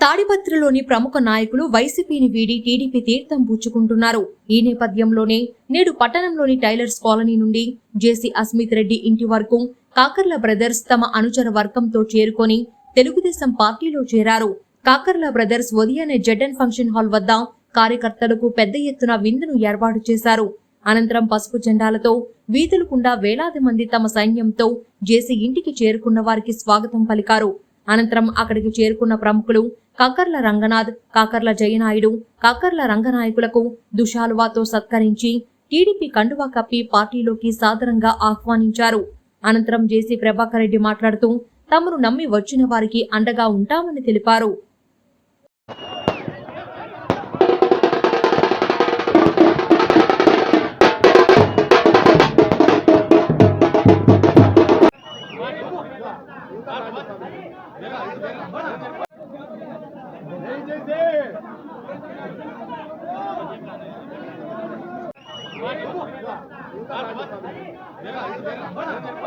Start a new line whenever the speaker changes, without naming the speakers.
తాడిపత్రిలోని ప్రముఖ నాయకులు వైసీపీని వీడి టీడీపీ తీర్థం పుచ్చుకుంటున్నారు ఈ నేపథ్యంలోనే నేడు పట్టణంలోని టైలర్స్ కాలనీ నుండి జేసీ అస్మిత్ రెడ్డి ఇంటి వరకు కాకర్ల బ్రదర్స్ తమ అనుచర వర్గంతో చేరుకొని తెలుగుదేశం పార్టీలో చేరారు. కాకర్ల బ్రదర్స్ ఉదయాన్నే జడ్డన్ ఫంక్షన్ హాల్ వద్ద కార్యకర్తలకు పెద్ద ఎత్తున విందును ఏర్పాటు చేశారు. అనంతరం పసుపు జెండాలతో వీధులకుండా వేలాది మంది తమ సైన్యంతో జేసీ ఇంటికి చేరుకున్న వారికి స్వాగతం పలికారు. అనంతరం అక్కడికి చేరుకున్న ప్రముఖులు కాకర్ల రంగనాథ్ కాకర్ల జయనాయుడు కాకర్ల రంగనాయకులకు దుషాలువాతో సత్కరించి టీడీపీ కండువా కప్పి పార్టీలోకి సాదరంగా ఆహ్వానించారు. అనంతరం జేసీ ప్రభాకర్ రెడ్డి మాట్లాడుతూ తమను నమ్మి వచ్చిన వారికి అండగా ఉంటామని తెలిపారు. じゃあ、行ってらっしゃいませ。